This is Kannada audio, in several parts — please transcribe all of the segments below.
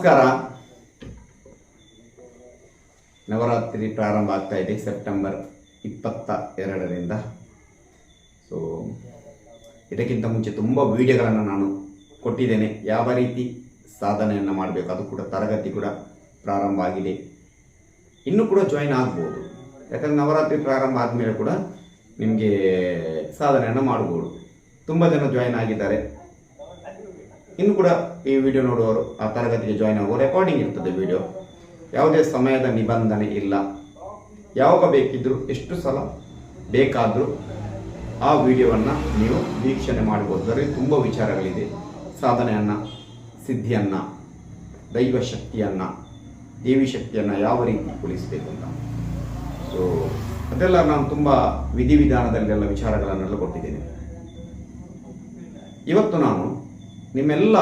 ನಮಸ್ಕಾರ. ನವರಾತ್ರಿ ಪ್ರಾರಂಭ ಆಗ್ತಾ ಇದೆ, ಸೆಪ್ಟೆಂಬರ್ ಇಪ್ಪತ್ತ ಎರಡರಿಂದ. ಸೊ ಇದಕ್ಕಿಂತ ಮುಂಚೆ ತುಂಬ ವಿಡಿಯೋಗಳನ್ನು ನಾನು ಕೊಟ್ಟಿದ್ದೇನೆ. ಯಾವ ರೀತಿ ಸಾಧನೆಯನ್ನು ಮಾಡಬೇಕು, ಅದು ಕೂಡ ತರಗತಿ ಕೂಡ ಪ್ರಾರಂಭ ಆಗಿದೆ. ಇನ್ನೂ ಕೂಡ ಜಾಯಿನ್ ಆಗ್ಬೋದು. ಯಾಕಂದರೆ ನವರಾತ್ರಿ ಪ್ರಾರಂಭ ಆದಮೇಲೆ ಕೂಡ ನಿಮಗೆ ಸಾಧನೆಯನ್ನು ಮಾಡ್ಬೋದು. ತುಂಬ ಜನ ಜಾಯಿನ್ ಆಗಿದ್ದಾರೆ. ಇನ್ನು ಕೂಡ ಈ ವಿಡಿಯೋ ನೋಡುವವರು ಆ ತರಗತಿಗೆ ಜಾಯಿನ್ ಆಗುವ ರೆಕಾರ್ಡಿಂಗ್ ಇರ್ತದೆ ವಿಡಿಯೋ ಯಾವುದೇ ಸಮಯದ ನಿಬಂಧನೆ ಇಲ್ಲ. ಯಾವಾಗ ಬೇಕಿದ್ದರೂ ಎಷ್ಟು ಸಲ ಬೇಕಾದರೂ ಆ ವಿಡಿಯೋವನ್ನು ನೀವು ವೀಕ್ಷಣೆ ಮಾಡ್ಬೋದು ಅದರಲ್ಲಿ ತುಂಬ ವಿಚಾರಗಳಿದೆ. ಸಾಧನೆಯನ್ನು, ಸಿದ್ಧಿಯನ್ನು ದೈವ ಶಕ್ತಿಯನ್ನು ದೇವಿ ಶಕ್ತಿಯನ್ನು ಯಾವ ರೀತಿ ಉಳಿಸಬೇಕು ಅಂತ ಸೊ ಅದೆಲ್ಲ ನಾನು ತುಂಬ ವಿಧಿವಿಧಾನದಲ್ಲೆಲ್ಲ ವಿಚಾರಗಳನ್ನೆಲ್ಲ ಕೊಟ್ಟಿದ್ದೇನೆ. ಇವತ್ತು ನಾನು ನಿಮ್ಮೆಲ್ಲ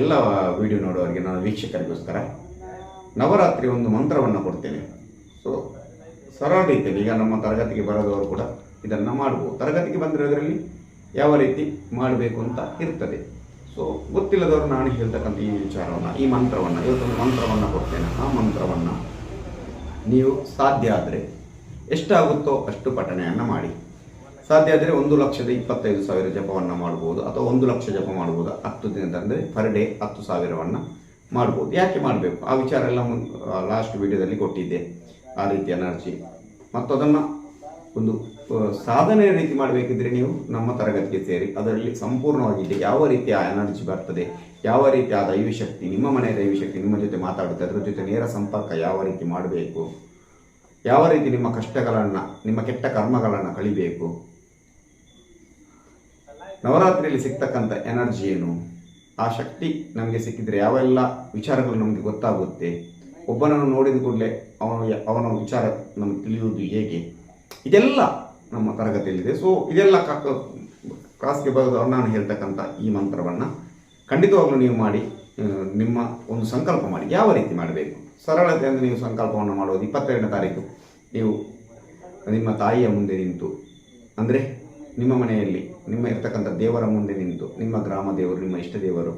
ಎಲ್ಲ ವಿಡಿಯೋ ನೋಡೋರಿಗೆ ನಾನು ವೀಕ್ಷಕರಿಗೋಸ್ಕರ ನವರಾತ್ರಿ ಒಂದು ಮಂತ್ರವನ್ನು ಕೊಡ್ತೇನೆ. ಸೊ ಸರಳ ರೀತಿಯಲ್ಲಿ ಈಗ ನಮ್ಮ ತರಗತಿಗೆ ಬರೋದವರು ಕೂಡ ಇದನ್ನು ಮಾಡ್ಬೋದು. ತರಗತಿಗೆ ಬಂದಿರೋದ್ರಲ್ಲಿ ಯಾವ ರೀತಿ ಮಾಡಬೇಕು ಅಂತ ಇರ್ತದೆ. ಸೊ ಗೊತ್ತಿಲ್ಲದವರು ನಾನು ಹೇಳ್ತಕ್ಕಂಥ ಈ ವಿಚಾರವನ್ನು, ಈ ಮಂತ್ರವನ್ನು, ಇವತ್ತೊಂದು ಮಂತ್ರವನ್ನು ಕೊಡ್ತೇನೆ. ಆ ಮಂತ್ರವನ್ನು ನೀವು ಸಾಧ್ಯ ಆದರೆ ಎಷ್ಟಾಗುತ್ತೋ ಅಷ್ಟು ಪಠಣೆಯನ್ನು ಮಾಡಿ. ಸಾಧ್ಯ ಆದರೆ ಒಂದು ಲಕ್ಷದ ಇಪ್ಪತ್ತೈದು ಸಾವಿರ ಜಪವನ್ನು ಮಾಡ್ಬೋದು ಅಥವಾ ಒಂದು ಲಕ್ಷ ಜಪ ಮಾಡ್ಬೋದು, ಹತ್ತು ದಿನದ ಅಂದರೆ ಪರ್ ಡೇ ಹತ್ತು ಸಾವಿರವನ್ನು ಮಾಡ್ಬೋದು. ಯಾಕೆ ಮಾಡಬೇಕು? ಆ ವಿಚಾರ ಎಲ್ಲ ಲಾಸ್ಟ್ ವಿಡಿಯೋದಲ್ಲಿ ಕೊಟ್ಟಿದ್ದೆ. ಆ ರೀತಿ ಎನರ್ಜಿ. ಮತ್ತು ಅದನ್ನು ಒಂದು ಸಾಧನೆ ರೀತಿ ಮಾಡಬೇಕಿದ್ರೆ ನೀವು ನಮ್ಮ ತರಗತಿಗೆ ಸೇರಿ, ಅದರಲ್ಲಿ ಸಂಪೂರ್ಣವಾಗಿದೆ ಯಾವ ರೀತಿ ಆ ಎನರ್ಜಿ ಬರ್ತದೆ, ಯಾವ ರೀತಿ ಆ ದೈವಶಕ್ತಿ, ನಿಮ್ಮ ಮನೆಯ ದೈವಶಕ್ತಿ ನಿಮ್ಮ ಜೊತೆ ಮಾತಾಡುತ್ತೆ, ಅದರ ಜೊತೆ ನೇರ ಸಂಪರ್ಕ ಯಾವ ರೀತಿ ಮಾಡಬೇಕು, ಯಾವ ರೀತಿ ನಿಮ್ಮ ಕಷ್ಟಗಳನ್ನು, ನಿಮ್ಮ ಕೆಟ್ಟ ಕರ್ಮಗಳನ್ನು ಕಳಿಬೇಕು ನವರಾತ್ರಿಯಲ್ಲಿ ಸಿಗ್ತಕ್ಕಂಥ ಎನರ್ಜಿ ಏನು? ಆ ಶಕ್ತಿ ನಮಗೆ ಸಿಕ್ಕಿದ್ರೆ ಯಾವೆಲ್ಲ ವಿಚಾರಗಳು ನಮಗೆ ಗೊತ್ತಾಗುತ್ತೆ? ಒಬ್ಬನನ್ನು ನೋಡಿದ ಕೂಡಲೇ ಅವನು ಅವನ ವಿಚಾರ ನಮಗೆ ತಿಳಿಯುವುದು ಹೇಗೆ? ಇದೆಲ್ಲ ನಮ್ಮ ತರಗತಿಯಲ್ಲಿದೆ. ಸೊ ಇದೆಲ್ಲ ಕ್ಲಾಸ್ಗೆ ಬರೋದವ್ರು ನಾನು ಹೇಳ್ತಕ್ಕಂಥ ಈ ಮಂತ್ರವನ್ನು ಖಂಡಿತವಾಗ್ಲೂ ನೀವು ಮಾಡಿ ನಿಮ್ಮ ಒಂದು ಸಂಕಲ್ಪ ಮಾಡಿ. ಯಾವ ರೀತಿ ಮಾಡಬೇಕು? ಸರಳತೆಯಿಂದ ನೀವು ಸಂಕಲ್ಪವನ್ನು ಮಾಡುವುದು. ಇಪ್ಪತ್ತೆರಡನೇ ತಾರೀಕು ನೀವು ನಿಮ್ಮ ತಾಯಿಯ ಮುಂದೆ ನಿಂತು, ಅಂದರೆ ನಿಮ್ಮ ಮನೆಯಲ್ಲಿ ನಿಮ್ಮ ಇರ್ತಕ್ಕಂಥ ದೇವರ ಮುಂದೆ ನಿಂತು ನಿಮ್ಮ ಗ್ರಾಮ ದೇವರು, ನಿಮ್ಮ ಇಷ್ಟ ದೇವರು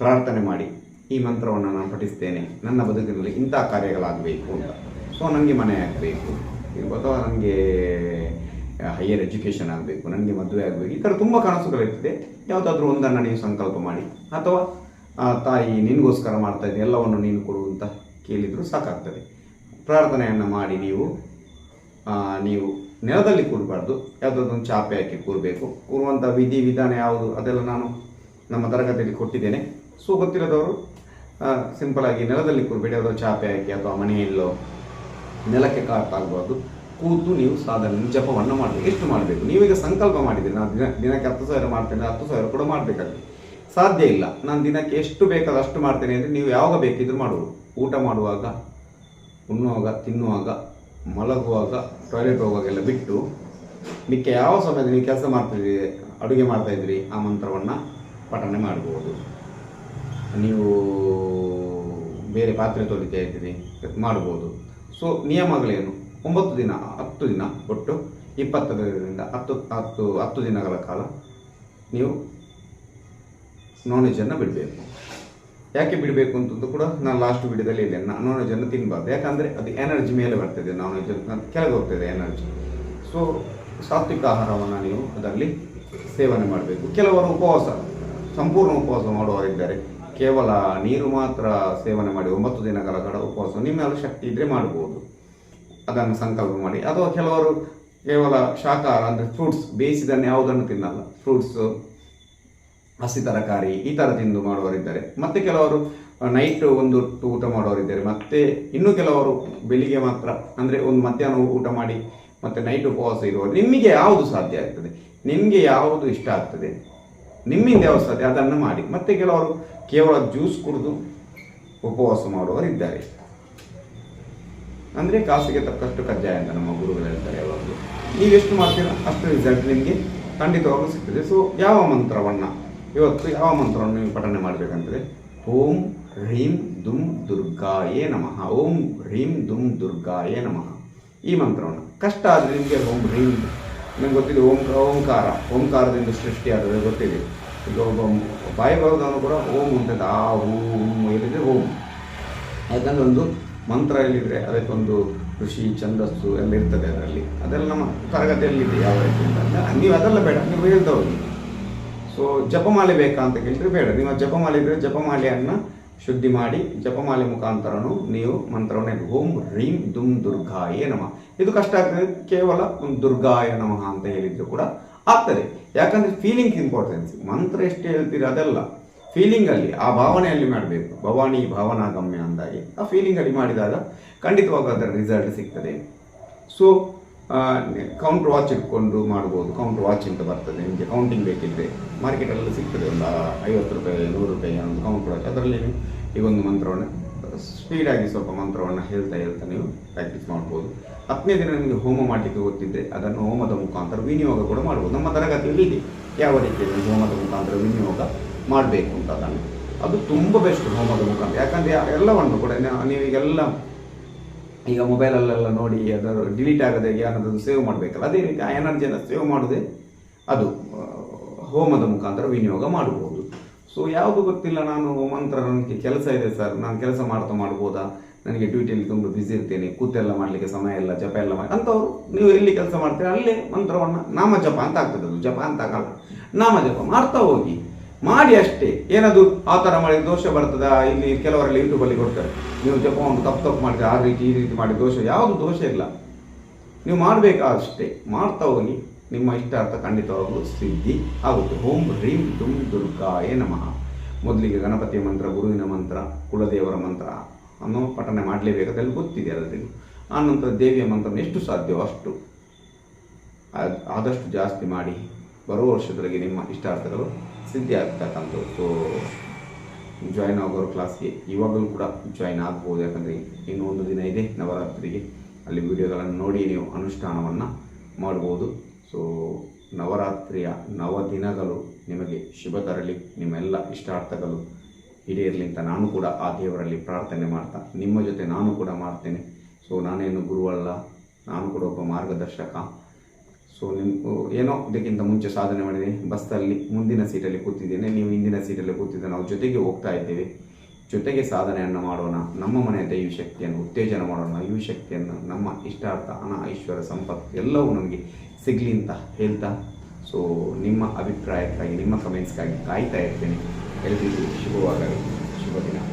ಪ್ರಾರ್ಥನೆ ಮಾಡಿ, ಈ ಮಂತ್ರವನ್ನು ನಾನು ಪಠಿಸ್ತೇನೆ. ನನ್ನ ಬದುಕಿನಲ್ಲಿ ಇಂಥ ಕಾರ್ಯಗಳಾಗಬೇಕು ಅಂತ. ಸೊ ನನಗೆ ಮನೆ ಆಗಬೇಕು. ಅಥವಾ ನನಗೆ ಹೈಯರ್ ಎಜುಕೇಷನ್ ಆಗಬೇಕು ನನಗೆ ಮದುವೆ ಆಗಬೇಕು. ಈ ಥರ ತುಂಬ ಕನಸುಗಳಿರ್ತದೆ. ಯಾವುದಾದ್ರೂ ಒಂದನ್ನು ನೀವು ಸಂಕಲ್ಪ ಮಾಡಿ. ಅಥವಾ ತಾಯಿ ನಿನಗೋಸ್ಕರ ಮಾಡ್ತಾ ಇದ್ದೆ, ಎಲ್ಲವನ್ನು ನೀನು ಕೊಡು ಅಂತ ಕೇಳಿದರೂ ಸಾಕಾಗ್ತದೆ. ಪ್ರಾರ್ಥನೆಯನ್ನು ಮಾಡಿ ನೀವು ನೀವು ನೆಲದಲ್ಲಿ ಕೂರಬಾರ್ದು. ಯಾವುದಾದ್ರೊಂದು ಚಾಪೆ ಹಾಕಿ ಕೂರಬೇಕು. ಕೂರುವಂಥ ವಿಧಿ, ವಿಧಾನ ಯಾವುದು? ಅದೆಲ್ಲ ನಾನು ನಮ್ಮ ತರಗತಿಯಲ್ಲಿ ಕೊಟ್ಟಿದ್ದೇನೆ. ಸೊ ಗೊತ್ತಿರೋದವರು ಸಿಂಪಲಾಗಿ ನೆಲದಲ್ಲಿ ಕೂರಬೇಡಿ. ಯಾವುದೋ ಚಾಪೆ ಹಾಕಿ ಅಥವಾ ಮನೆಯಲ್ಲೋ ನೆಲಕ್ಕೆ ಕಾಟಾಗಬಾರ್ದು ಕೂತು ನೀವು ಸಾಧನೆ ಜಪವನ್ನು ಮಾಡಬೇಕು. ಎಷ್ಟು ಮಾಡಬೇಕು? ನೀವೀಗ ಸಂಕಲ್ಪ ಮಾಡಿದ್ದೀರಿ. ನಾನು ದಿನ, ದಿನಕ್ಕೆ ಹತ್ತು ಸಾವಿರ ಮಾಡ್ತೇನೆ, ಹತ್ತು ಸಾವಿರ ಕೂಡ ಮಾಡಬೇಕಾಗ್ತದೆ ಸಾಧ್ಯ ಇಲ್ಲ. ನಾನು ದಿನಕ್ಕೆ ಎಷ್ಟು ಬೇಕಾದ ಅಷ್ಟು ಮಾಡ್ತೇನೆ ಅಂದರೆ ನೀವು ಯಾವಾಗ ಬೇಕಿದ್ರೂ ಮಾಡುವುದು. ಊಟ ಮಾಡುವಾಗ, ಉಣ್ಣುವಾಗ, ತಿನ್ನುವಾಗ ಮಲಗುವಾಗ ಟಾಯ್ಲೆಟ್ ಹೋಗುವಾಗೆಲ್ಲ ಬಿಟ್ಟು, ಮಿಕ್ಕ ಯಾವ ಸಮಯದಲ್ಲಿ ನೀವು ಕೆಲಸ ಮಾಡ್ತಿದ್ರಿ, ಅಡುಗೆ ಮಾಡ್ತಾ ಇದ್ರಿ, ಆ ಮಂತ್ರವನ್ನು ಪಠನೆ ಮಾಡ್ಬೋದು. ನೀವು ಬೇರೆ ಪಾತ್ರೆ ತೊಳಿತಾ ಇದ್ದೀರಿ, ಮಾಡ್ಬೋದು. ಸೊ ನಿಯಮಗಳೇನು? ಒಂಬತ್ತು ದಿನ, ಹತ್ತು ದಿನ ಒಟ್ಟು, ಇಪ್ಪತ್ತರಿಂದ ಹತ್ತು ಹತ್ತು ಹತ್ತು ದಿನಗಳ ಕಾಲ ನೀವು ನಾನ್ ವೆಜ್ಜನ್ನು ಬಿಡಬೇಕು. ಯಾಕೆ ಬಿಡಬೇಕು ಅಂತಂದು ಕೂಡ ನಾನು ಲಾಸ್ಟ್ ವಿಡಿಯೋದಲ್ಲಿ ಇದೆ ನಾನ್ ವೆಜ್ಜನ್ನು ತಿನ್ನಬಾರ್ದು ಯಾಕಂದರೆ ಅದು ಎನರ್ಜಿ ಮೇಲೆ ಬರ್ತದೆ. ನಾನ್ ವೆಜ್ ಕೆಳಗೆ ಹೋಗ್ತದೆ ಎನರ್ಜಿ ಸೊ ಸಾತ್ವಿಕ ಆಹಾರವನ್ನು ನೀವು ಅದರಲ್ಲಿ ಸೇವನೆ ಮಾಡಬೇಕು. ಕೆಲವರು ಉಪವಾಸ, ಸಂಪೂರ್ಣ ಉಪವಾಸ ಮಾಡುವವರಿದ್ದಾರೆ ಕೇವಲ ನೀರು ಮಾತ್ರ ಸೇವನೆ ಮಾಡಿ ಒಂಬತ್ತು ದಿನಗಳ ಕಾಲ ಉಪವಾಸ ನಿಮ್ಮೆಲ್ಲ ಶಕ್ತಿ ಇದ್ದರೆ ಮಾಡ್ಬೋದು. ಅದನ್ನು ಸಂಕಲ್ಪ ಮಾಡಿ. ಅಥವಾ ಕೆಲವರು ಕೇವಲ ಶಾಖಾಹಾರ ಅಂದರೆ ಫ್ರೂಟ್ಸ್ ಬೇಯಿಸಿದನ್ನು ಯಾವುದನ್ನು ತಿನ್ನಲ್ಲ. ಫ್ರೂಟ್ಸು ಹಸಿ ತರಕಾರಿ ಈ ಥರ ತಿಂದು ಮಾಡುವವರಿದ್ದಾರೆ. ಮತ್ತೆ ಕೆಲವರು ನೈಟ್ ಒಂದು ಊಟ ಮಾಡುವವರಿದ್ದಾರೆ. ಮತ್ತೆ ಇನ್ನು ಕೆಲವರು ಬೆಳಿಗ್ಗೆ ಮಾತ್ರ, ಅಂದರೆ ಒಂದು ಮಧ್ಯಾಹ್ನ ಊಟ ಮಾಡಿ, ಮತ್ತೆ ನೈಟ್ ಉಪವಾಸ ಇರುವವರು. ನಿಮಗೆ ಯಾವುದು ಸಾಧ್ಯ ಆಗ್ತದೆ? ನಿಮಗೆ ಯಾವುದು ಇಷ್ಟ ಆಗ್ತದೆ? ನಿಮ್ಮಿಂದ ಯಾವ ಸಾಧ್ಯ? ಅದನ್ನು ಮಾಡಿ. ಮತ್ತೆ ಕೆಲವರು ಕೇವಲ ಜ್ಯೂಸ್ ಕುಡಿದು ಉಪವಾಸ ಮಾಡುವವರಿದ್ದಾರೆ. ಅಂದರೆ ಕಾಸಿಗೆ ತಕ್ಕಷ್ಟು ಕಜ್ಜಾಯ ಅಂತ ನಮ್ಮ ಗುರುಗಳು ಹೇಳ್ತಾರೆ ಯಾವಾಗಲೂ. ನೀವೆಷ್ಟು ಮಾಡ್ತೀರಾ, ಅಷ್ಟು ರಿಸಲ್ಟ್ ನಿಮಗೆ ಖಂಡಿತವಾಗ್ಲೂ ಸಿಗ್ತದೆ. ಸೊ ಯಾವ ಮಂತ್ರವನ್ನು ಇವತ್ತು ಯಾವ ಮಂತ್ರವನ್ನು ನೀವು ಪಠನೆ ಮಾಡಬೇಕಂದ್ರೆ ಓಂ ಹ್ರೀಂ ದುಂ ದುರ್ಗಾಯೇ ನಮಃ. ಓಂ ಹ್ರೀಂ ದುಂ ದುರ್ಗಾಯೇ ನಮಃ. ಈ ಮಂತ್ರವನ್ನು. ಕಷ್ಟ ಆದರೆ ನಿಮಗೆ ಓಂ ಹ್ರೀಂ ನಿಮ್ಗೆ ಗೊತ್ತಿದೆ, ಓಂ ಓಂಕಾರ. ಓಂಕಾರದಿಂದ ಸೃಷ್ಟಿಯಾದ ಗೊತ್ತಿದೆ. ಈಗ ಒಬ್ಬ ಬಾಯಿ ಬರೋದನ್ನು ಕೂಡ ಓಂ ಅಂತದ್ದು ಆ ಓಂ ಹೇಳಿದರೆ ಓಂ. ಯಾಕಂದ್ರೆ ಒಂದು ಮಂತ್ರ ಎಲ್ಲಿದ್ರೆ ಅದಕ್ಕೊಂದು ಋಷಿ, ಛಂದಸ್ಸು ಎಲ್ಲ ಇರ್ತದೆ ಅದರಲ್ಲಿ. ಅದೆಲ್ಲ ನಮ್ಮ ತರಗತಿಯಲ್ಲಿದೆ ಯಾವ ರೀತಿ ಅಂತ. ನೀವು ಅದೆಲ್ಲ ಬೇಡ. ನೀವು ಹೇಳ್ತಾ ಹೋಗಿ. ಸೊ ಜಪಮಾಲೆ ಬೇಕಾ ಅಂತ ಕೇಳಿದ್ರೆ ಬೇಡ. ನೀವು ಜಪಮಾಲೆ ಇದ್ರೆ ಜಪಮಾಲೆಯನ್ನು ಶುದ್ಧಿ ಮಾಡಿ, ಜಪಮಾಲೆ ಮುಖಾಂತರನು ನೀವು ಮಂತ್ರವನ್ನು ಓಂ ಹ್ರೀಂ ದುಂ ದುರ್ಗಾಯೇ ನಮಃ. ಇದು ಕಷ್ಟ ಆಗ್ತದೆ. ಕೇವಲ ಒಂದು ದುರ್ಗಾಯ ನಮಃ ಅಂತ ಹೇಳಿದ್ರು ಕೂಡ ಆಗ್ತದೆ. ಯಾಕಂದ್ರೆ ಫೀಲಿಂಗ್ ಇಂಪಾರ್ಟೆನ್ಸ್ ಮಂತ್ರ ಎಷ್ಟು ಹೇಳ್ತೀರಿ ಅದೆಲ್ಲ. ಫೀಲಿಂಗ್ ಅಲ್ಲಿ, ಆ ಭಾವನೆಯಲ್ಲಿ ಮಾಡಬೇಕು. ಭವಾನಿ ಭಾವನಾಗಮ್ಯ ಅಂದಾಗೆ. ಆ ಫೀಲಿಂಗ್ ಅಲ್ಲಿ ಮಾಡಿದಾಗ ಖಂಡಿತವಾಗ ಅದರ ರಿಸಲ್ಟ್ ಸಿಗ್ತದೆ. ಸೊ ಕೌಂಟ್ ವಾಚ್ ಇಟ್ಕೊಂಡು ಮಾಡ್ಬೋದು. ಕೌಂಟ್ ವಾಚ್ ಅಂತ ಬರ್ತದೆ. ನಿಮಗೆ ಕೌಂಟಿಂಗ್ ಬೇಕಿದ್ರೆ ಮಾರ್ಕೆಟಲ್ಲಿ ಸಿಗ್ತದೆ. ಒಂದು ಐವತ್ತು ರೂಪಾಯಿ, ನೂರು ರೂಪಾಯಿ ಒಂದು ಕೌಂಟ್ ವಾಚ್ ಅದರಲ್ಲಿ ನೀವು ಈಗ ಒಂದು ಮಂತ್ರವನ್ನು ಸ್ಪೀಡಾಗಿ ಸ್ವಲ್ಪ ಮಂತ್ರವನ್ನು ಹೇಳ್ತಾ ಹೇಳ್ತಾ ನೀವು ಪ್ರಾಕ್ಟೀಸ್ ಮಾಡ್ಬೋದು. ಹತ್ತನೇ ದಿನ ನಿಮಗೆ ಹೋಮ ಮಾಡಲಿಕ್ಕೆ ಗೊತ್ತಿದ್ದರೆ ಅದನ್ನು ಹೋಮದ ಮುಖಾಂತರ ವಿನಿಯೋಗ ಕೂಡ ಮಾಡ್ಬೋದು. ನಮ್ಮ ತರಗತಿಯಲ್ಲಿ ಇದೆ. ಯಾವ ರೀತಿಯಲ್ಲಿ ಹೋಮದ ಮುಖಾಂತರ ವಿನಿಯೋಗ ಮಾಡಬೇಕು ಅಂತ ಅದನ್ನು. ಅದು ತುಂಬ ಬೆಸ್ಟ್ ಹೋಮದ ಮುಖಾಂತರ. ಯಾಕಂದರೆ ಎಲ್ಲವನ್ನು ಕೂಡ ನೀವು ನೀವೀಗೆಲ್ಲ ಈಗ ಮೊಬೈಲಲ್ಲೆಲ್ಲ ನೋಡಿ ಅದರ ಡಿಲೀಟ್ ಆಗದೆ ಯಾರಾದರೂ ಸೇವ್ ಮಾಡಬೇಕಲ್ಲ, ಅದೇ ರೀತಿ ಆ ಎನರ್ಜಿಯನ್ನು ಸೇವ್ ಮಾಡಿದೆ ಅದು ಹೋಮದ ಮುಖಾಂತರ ವಿನಿಯೋಗ ಮಾಡಬಹುದು ಸೊ ಯಾವುದು ಗೊತ್ತಿಲ್ಲ, ನಾನು ಮಂತ್ರ, ನನಗೆ ಕೆಲಸ ಇದೆ ಸರ್, ನಾನು ಕೆಲಸ ಮಾಡ್ತಾ ಮಾಡ್ಬೋದಾ? ನನಗೆ ಡ್ಯೂಟಿಯಲ್ಲಿ ತುಂಬ ಬ್ಯುಸಿ ಇರ್ತೇನೆ, ಕೂತೆಲ್ಲ ಮಾಡಲಿಕ್ಕೆ ಸಮಯ ಇಲ್ಲ, ಜಪ ಎಲ್ಲ ಮಾಡಿ ಅಂಥವ್ರು ನೀವು ಎಲ್ಲಿ ಕೆಲಸ ಮಾಡ್ತೀರಾ, ಅಲ್ಲೇ ಮಂತ್ರವನ್ನು ನಾಮ ಜಪ ಅಂತ ಆಗ್ತದೆ ಅದು, ಜಪ ಅಂತ ಆಗಲ್ಲ. ನಾಮ ಜಪ ಮಾಡ್ತಾ ಹೋಗಿ. ಮಾಡಿ ಅಷ್ಟೇ. ಏನದು? ಆ ಥರ ಮಾಡಿ ದೋಷ ಬರ್ತದ? ಇಲ್ಲಿ ಕೆಲವರೆಲ್ಲ ಯೂಟ್ಯೂಬಲ್ಲಿ ಕೊಡ್ತಾರೆ. ನೀವು ಜಪವನ್ನು ತಪ್ಪು ತಪ್ಪು ಮಾಡಿದ್ರೆ ಆ ರೀತಿ ಈ ರೀತಿ ಮಾಡಿ ದೋಷ. ಯಾವುದು ದೋಷ ಇಲ್ಲ. ನೀವು ಮಾಡಬೇಕಾ ಅಷ್ಟೇ ಮಾಡ್ತಾ ಹೋಗಿ ನಿಮ್ಮ ಇಷ್ಟಾರ್ಥ ಖಂಡಿತವಾಗಲು ಸಿದ್ಧಿ ಆಗುತ್ತೆ. ಓಂ ಹ್ರೀಂ ದುಂ ದುರ್ಗಾಯ ನಮಃ. ಮೊದಲಿಗೆ ಗಣಪತಿಯ ಮಂತ್ರ, ಗುರುವಿನ ಮಂತ್ರ, ಕುಲದೇವರ ಮಂತ್ರ ಅನ್ನೋ ಪಠನೆ ಮಾಡಲೇಬೇಕು ಅದೆಲ್ಲ ಗೊತ್ತಿದೆ ಎಲ್ಲರಿಗೂ. ಆನಂತರ ದೇವಿಯ ಮಂತ್ರ ಎಷ್ಟು ಸಾಧ್ಯವೋ ಅಷ್ಟು. ಆದ್- ಆದಷ್ಟು ಜಾಸ್ತಿ ಮಾಡಿ ಬರುವ ವರ್ಷದೊಳಗೆ ನಿಮ್ಮ ಇಷ್ಟಾರ್ಥಗಳು ಸಿದ್ಧಿ ಆಗ್ತಕ್ಕಂಥದ್ದು ಜಾಯ್ನ್ ಆಗೋರು ಕ್ಲಾಸ್ಗೆ ಇವಾಗಲೂ ಕೂಡ ಜಾಯ್ನ್ ಆಗ್ಬೋದು. ಯಾಕಂದರೆ ಇನ್ನೂ ಒಂದು ದಿನ ಇದೆ ನವರಾತ್ರಿಗೆ. ಅಲ್ಲಿ ವಿಡಿಯೋಗಳನ್ನು ನೋಡಿ ನೀವು ಅನುಷ್ಠಾನವನ್ನು ಮಾಡ್ಬೋದು. ಸೊ ನವರಾತ್ರಿಯ ನವ ದಿನಗಳು ನಿಮಗೆ ಶುಭ ತರಲಿ. ನಿಮ್ಮೆಲ್ಲ ಇಷ್ಟಾರ್ಥಗಳು ಈಡೇರಲಿ ಅಂತ ನಾನು ಕೂಡ ಆ ದೇವರಲ್ಲಿ ಪ್ರಾರ್ಥನೆ ಮಾಡ್ತಾ, ನಿಮ್ಮ ಜೊತೆ ನಾನು ಕೂಡ ಮಾಡ್ತೇನೆ. ಸೊ ನಾನೇನು ಗುರುವಲ್ಲ, ನಾನು ಕೂಡ ಒಬ್ಬ ಮಾರ್ಗದರ್ಶಕ. ಸೊ ನಿಮ್ಮ ಏನೋ ಇದಕ್ಕಿಂತ ಮುಂಚೆ ಸಾಧನೆ ಮಾಡಿದೆ. ಬಸ್ಸಲ್ಲಿ ಮುಂದಿನ ಸೀಟಲ್ಲಿ ಕೂತಿದ್ದೇನೆ. ನೀವು ಹಿಂದಿನ ಸೀಟಲ್ಲಿ ಕೂತಿದ್ದ ನಾವು ಜೊತೆಗೆ ಹೋಗ್ತಾ ಇದ್ದೇವೆ. ಜೊತೆಗೆ ಸಾಧನೆಯನ್ನು ಮಾಡೋಣ. ನಮ್ಮ ಮನೆಯ ದೈವ ಶಕ್ತಿಯನ್ನು, ಉತ್ತೇಜನ ಮಾಡೋಣ. ದೈವ ಶಕ್ತಿಯನ್ನು, ನಮ್ಮ ಇಷ್ಟಾರ್ಥ, ಹಣ, ಐಶ್ವರ್ಯ, ಸಂಪತ್ತು ಎಲ್ಲವೂ ನಮಗೆ ಸಿಗಲಿ ಅಂತ ಹೇಳ್ತಾ ಸೊ ನಿಮ್ಮ ಅಭಿಪ್ರಾಯಕ್ಕಾಗಿ, ನಿಮ್ಮ ಕಮೆಂಟ್ಸ್ಗಾಗಿ ಕಾಯ್ತಾ ಇರ್ತೇನೆ. ಎಲ್ರಿಗೂ ಶುಭವಾಗಲಿ. ಶುಭ ದಿನ